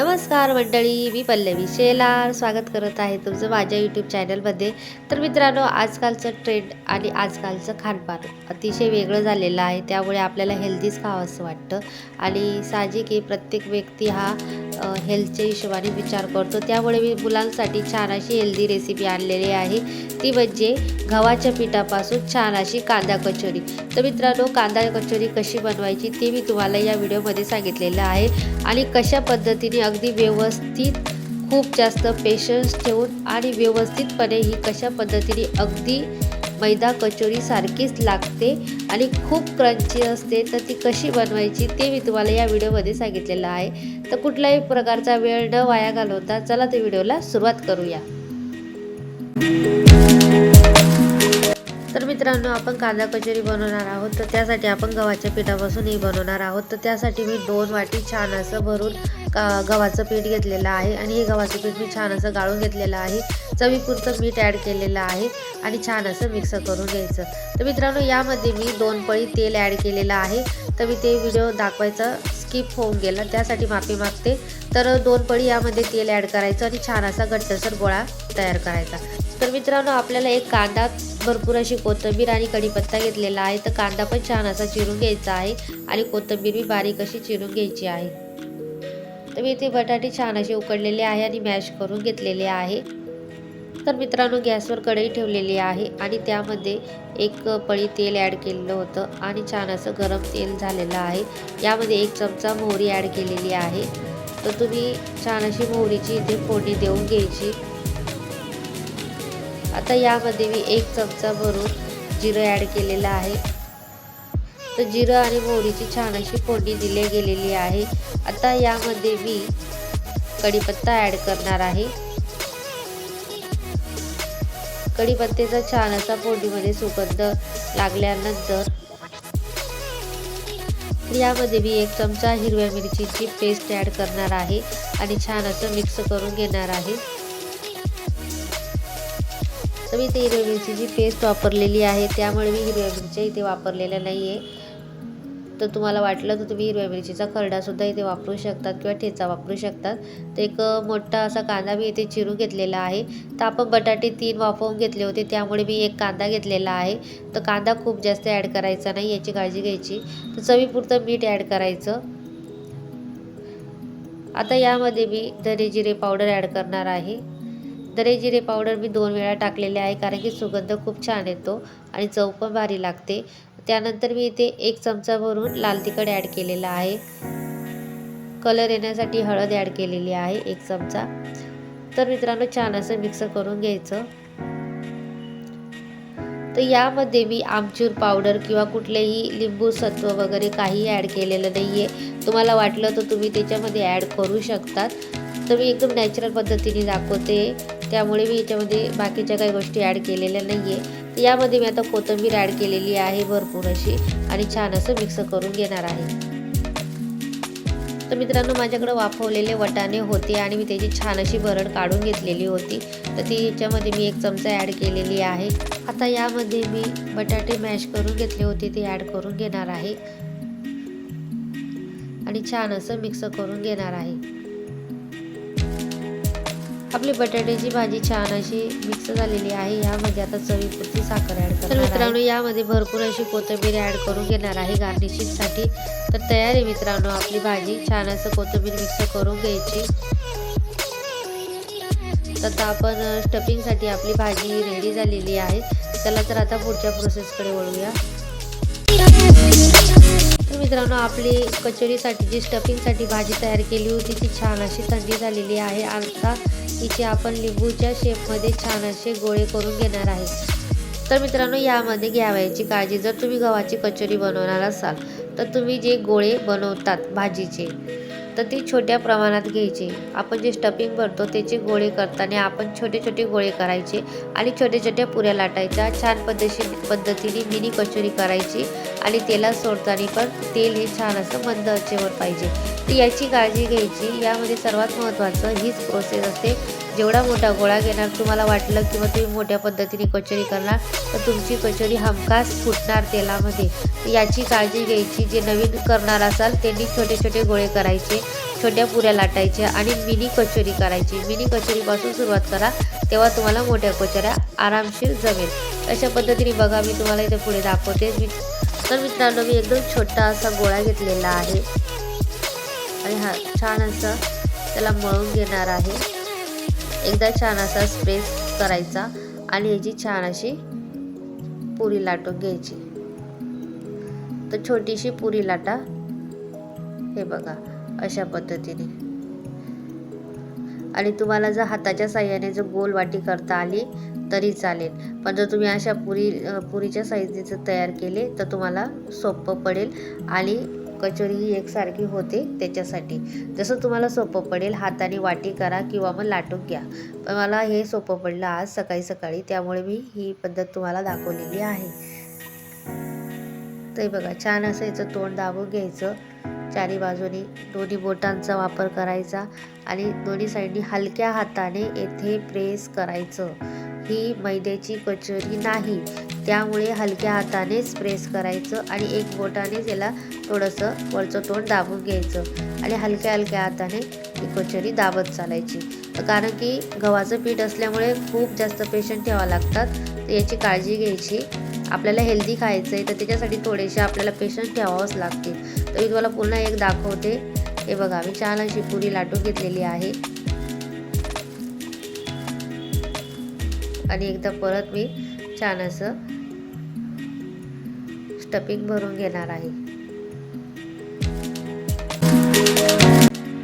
नमस्कार मंडळी मी पल्लवी शेलार. स्वागत करत आहे तुमचं माझ्या यूट्यूब चॅनलमध्ये तर मित्रांनो आजकालचं ट्रेंड आणि आजकालचं खानपान अतिशय वेगळं झालेलं आहे. त्यामुळे आपल्याला हेल्दीच खावं असं वाटतं. आणि साहजिक आहे प्रत्येक व्यक्ती हा हेल्थच्या हिशोबाने विचार करतो. त्यामुळे मी मुलांसाठी छान अशी हेल्दी रेसिपी आणलेली आहे. ती म्हणजे गव्हाच्या पिठापासून छान अशी कांदा कचोरी. तर मित्रांनो कांदा कचोरी कशी बनवायची ते मी तुम्हाला या व्हिडिओमध्ये सांगितलेलं आहे. आणि कशा पद्धतीने अगदी व्यवस्थित खूप जास्त पेशन्स ठेवून आणि व्यवस्थितपणे ही कशा पद्धतीने अगदी मैदा कचोरी सारखीच लागते आणि खूप क्रंची असते. तर ती कशी बनवायची ते मी तुम्हाला या व्हिडिओमध्ये सांगितलेलं आहे. तर कुठल्याही प्रकारचा वेळ न वाया घालवता चला त्या व्हिडिओला सुरुवात करूया. तर मित्रांनो आपण कांदा कचोरी बनवणार आहोत. तर त्यासाठी आपण गव्हाच्या पिठापासून ही बनवणार आहोत. तर त्यासाठी मी दोन वाटी छान असं भरून का गव्हाचं पीठ घेतलेलं आहे आणि हे गव्हाचं पीठ मी छान असं गाळून घेतलेलं आहे. चवीपुरतं मीठ ॲड केलेलं आहे आणि छान असं मिक्स करून घ्यायचं. तर मित्रांनो यामध्ये मी दोन पळी तेल ॲड केलेलं आहे. तर मी ते व्हिडिओ दाखवायचा स्किप होऊन गेला. त्यासाठी माफी मागते. तर दोन पळी यामध्ये तेल ॲड करायचं आणि छान असा घट्टसर गोळा तयार करायचा. तर मित्रांनो आपल्याला एक कांदा भरपूर अशी कोथिंबीर आणि कढीपत्ता घेतलेला आहे. तर कांदा पण छान असा चिरून घ्यायचा आहे आणि कोथिंबीर बी बारीक अशी चिरून घ्यायची आहे. तर मी इथे बटाटे छान असे उकडलेले आहे आणि मॅश करून घेतलेले आहे. तर मित्रांनो गॅसवर कढई ठेवलेली आहे आणि त्यामध्ये एक पळी तेल ॲड केलेलं होतं आणि छान असं गरम तेल झालेलं आहे. यामध्ये एक चमचा मोहरी ॲड केलेली आहे. तर तुम्ही छान अशी मोहरीची इथे फोडणी देऊन घ्यायची. आता यामध्ये मी एक चमचा भरून जिरं ॲड केलेलं आहे. तर जिरं आणि मोहरीची छान अशी फोडणी दिली गेलेली आहे. आता यामध्ये मी कढीपत्ता ॲड करणार आहे. कढीपत्त्याचा छान असा फोडणीमध्ये सुगंध लागल्यानंतर यामध्ये मी एक चमचा हिरव्या मिरचीची पेस्ट ॲड करणार आहे आणि छान असं मिक्स करून घेणार आहे. तर मी ते हिरव्या मिरचीची पेस्ट वापरलेली आहे त्यामुळे मी हिरव्या मिरच्या इथे वापरलेल्या नाही आहे तर तुम्हाला वाटलं तर तुम्ही हिरव्या मिरचीचा खरडासुद्धा इथे वापरू शकतात किंवा ठेचा वापरू शकतात. तर एक मोठा असा कांदा मी इथे चिरून घेतलेला आहे. तर आपण बटाटे तीन वाफवून घेतले होते त्यामुळे मी एक कांदा घेतलेला आहे. तर कांदा खूप जास्त ॲड करायचा नाही याची काळजी घ्यायची. तर चवीपुरतं मीठ ॲड करायचं. आता यामध्ये मी धने जिरे पावडर ॲड करणार आहे. धने जिरे पावडर मी दोन वेळा टाकलेले आहे कारण की सुगंध खूप छान येतो आणि चव पण भारी लागते. त्यानंतर मी इथे एक चमचा भरून लाल तिखट ॲड केलेला आहे. कलर येण्यासाठी हळद ॲड केलेली आहे एक चमचा. तर मित्रांनो छान असं मिक्स करून घ्यायचं. तर यामध्ये मी आमचूर पावडर किंवा कुठलेही लिंबू सत्व वगैरे काही ॲड केलेलं नाही आहे तुम्हाला वाटलं तर तुम्ही त्याच्यामध्ये ॲड करू शकतात. तर मी एकदम नॅचरल पद्धतीने दाखवते. त्यामुळे मी याच्यामध्ये बाकीच्या काही गोष्टी ॲड केलेल्या नाही आहे तर यामध्ये मी आता कोथिंबीर ॲड केलेली आहे भरपूर अशी आणि छान असं मिक्स करून घेणार आहे. तर मित्रांनो माझ्याकडे वाफवलेले वटाणे होते आणि मी त्याची छान अशी भरड काढून घेतलेली होती. तर ती याच्यामध्ये मी एक चमचा ॲड केलेली आहे. आता यामध्ये मी बटाटे मॅश करून घेतले होते ते ॲड करून घेणार आहे. आणि छान असं मिक्स करून घेणार आहे. आपली बटाट्याची भाजी छान अशी मिक्स झालेली आहे. यामध्ये आता चवीपुरती साखर ॲड तर मित्रांनो यामध्ये भरपूर अशी कोथिंबीर ॲड करून घेणार आहे गार्निशिंगसाठी तर तयार आहे मित्रांनो आपली भाजी. छान असं कोथिंबीर मिक्स करून घ्यायची. तर आता आपण स्टफिंगसाठी आपली भाजी रेडी झालेली आहे. चला तर आता पुढच्या प्रोसेसकडे वळूया. तर मित्रांनो आपली कचोरीसाठी जी स्टफिंगसाठी भाजी तयार केली होती ती छान अशी थंडी झालेली आहे. आता तिचे आपण लिंबूच्या शेपमध्ये छान असे गोळे करून घेणार आहे. तर मित्रांनो यामध्ये घ्यावयाची काळजी. जर तुम्ही गव्हाची कचोरी बनवणार असाल तर तुम्ही जे गोळे बनवतात भाजीचे तर ती छोट्या प्रमाणात घ्यायची. आपण जे स्टफिंग भरतो त्याचे गोळे करताना आपण छोटे छोटे गोळे करायचे आणि छोट्या छोट्या पुऱ्या लाटायच्या. छान पद्धतशीर पद्धतीने मिनी कचोरी करायची आणि तेलात सोडताना पण तेल हे छान असं मंद आचेवर पाहिजे. तर याची काळजी घ्यायची. यामध्ये सर्वात महत्त्वाचं हीच प्रोसेस असते. जेवढा मोठा गोळा घेणार तुम्हाला वाटलं किंवा तुम्ही मोठ्या पद्धतीने कचोरी करणार तर तुमची कचोरी हमखास फुटणार तेलामध्ये. याची काळजी घ्यायची जे नवीन करणार असाल त्यांनी छोटे छोटे गोळे करायचे छोट्या पुऱ्या लाटायच्या आणि मिनी कचोरी करायची. मिनी कचोरीपासून सुरुवात करा तेव्हा तुम्हाला मोठ्या कचोऱ्या आरामशीर जमेल. अशा पद्धतीने बघा मी तुम्हाला इथे पुढे दाखवते. मी तर मित्रांनो मी एकदम छोटा असा गोळा घेतलेला आहे. आणि हा छान असा त्याला मळून घेणार आहे. एकदा छान असा स्प्रेस करायचा आणि याची छान अशी पुरी लाटून घ्यायची. तर छोटीशी पुरी लाटा. हे बघा अशा पद्धतीने. आणि तुम्हाला जर हाताच्या साह्याने जर गोल वाटी करता आली तरी चालेल. पण जर तुम्ही अशा पुरी पुरीच्या साईजचे तयार केले तर तुम्हाला सोपं पडेल. आणि कचोरी ही एकसारखी होते त्याच्यासाठी. जसं तुम्हाला सोपं पडेल हाताने वाटी करा किंवा मग लाटून घ्या. पण मला हे सोपं पडलं आज सकाळी सकाळी त्यामुळे मी ही पद्धत तुम्हाला दाखवलेली आहे. ते बघा छान असं याचं तोंड दाबून घ्यायचं. चारी बाजूनी दोन्ही बोटांचा वापर करायचा आणि दोन्ही साईडनी हलक्या हाताने येथे प्रेस करायचं. ही मैद्याची कचोरी नाही. त्यामुळे हलक्या हातानेच प्रेस करायचं आणि एक बोटाने त्याला थोडंसं वरचं तोंड दाबून घ्यायचं आणि हलक्या हलक्या हाताने ती कचोरी दाबत चालायची. कारण की गव्हाचं पीठ असल्यामुळे खूप जास्त पेशंट ठेवावं लागतात. तर याची काळजी घ्यायची. आपल्याला हेल्दी खायचं आहे तर त्याच्यासाठी थोडेसे आपल्याला पेशंट ठेवावंच लागतील. तर मी तुम्हाला पुन्हा एक दाखवते. हे बघा मी छान अशी पुरी लाटून घेतलेली आहे. आणि एकदा परत मी छान असं स्टफिंग भरून घेणार आहे.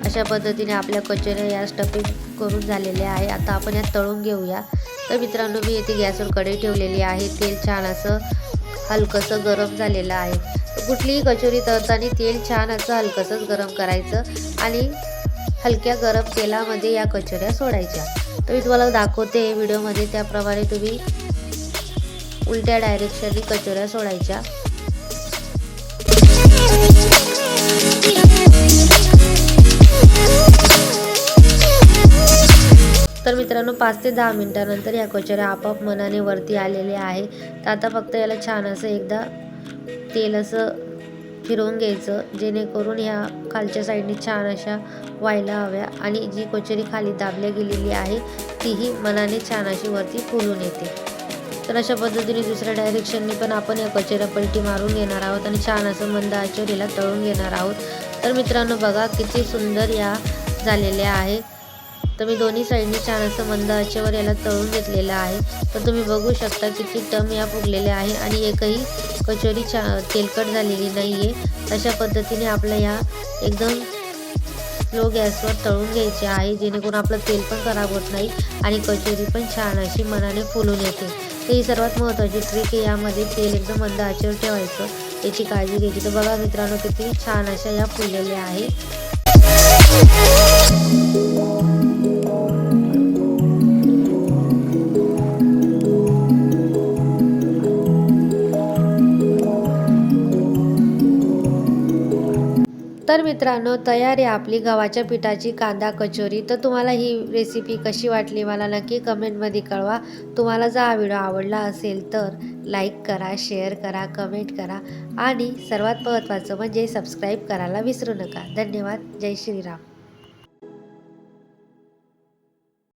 अशा पद्धतीने आपल्या कचोऱ्या या स्टफिंग करून झालेल्या आहे. आता आपण या तळून घेऊया. तर मित्रांनो मी येथे गॅसवर कढई ठेवलेली आहे. तेल छान असं हलकंसं गरम झालेलं आहे. कुठलीही कचोरी तळताना तेल छान असं हलकंसंच गरम करायचं आणि हलक्या गरम तेलामध्ये या कचोऱ्या सोडायच्या. तर मी तुम्हाला दाखवते व्हिडिओमध्ये. त्याप्रमाणे तुम्ही उलट्या डायरेक्शननी कचोऱ्या सोडायच्या. तर मित्रांनो पाच ते दहा मिनटानंतर या कचोऱ्या आपाप मनाने वरती आलेल्या आहे तर आता फक्त याला छान असं एकदा तेल असं फिरवून घ्यायचं जेणेकरून ह्या खालच्या साईडने छान अशा व्हायला हव्या आणि जी कोचरी खाली दाबल्या गेलेली आहे तीही मनाने छान अशी वरती फुलून येते. तर अशा पद्धतीने दुसऱ्या डायरेक्शनने पण आपण या कचेऱ्या पलटी मारून घेणार आहोत आणि छान असं मंद आचोरीला तळून घेणार आहोत. तर मित्रांनो बघा किती सुंदर या झालेल्या आहे. तर मी दोन्ही साईडने छान असं मंद आचेवर याला तळून घेतलेलं आहे. तर तुम्ही बघू शकता किती टम या फुगलेल्या आहे आणि एकही कचोरी छा तेलकट झालेली नाही आहे अशा पद्धतीने आपल्या या एकदम स्लो गॅसवर तळून घ्यायचे आहे जेणेकरून आपलं तेल पण खराब होत नाही आणि कचोरी पण छान अशी मनाने फुलून येते. तर ही सर्वात महत्त्वाची ट्रिक आहे. यामध्ये तेल एकदम मंद आचेवर ठेवायचं. याची काळजी घ्यायची. तर बघा मित्रांनो किती छान अशा या फुललेल्या आहे मित्रांनो तयार आहे आपली. गव्हाच्या पिठाची कांदा कचोरी. तर तुम्हाला ही रेसिपी कशी वाटली मला नक्की कमेंटमध्ये कळवा. तुम्हाला जर हा व्हिडिओ आवडला असेल तर लाईक करा शेअर करा कमेंट करा. आणि सर्वात महत्त्वाचं म्हणजे सबस्क्राईब करायला विसरू नका. धन्यवाद. जय श्रीराम.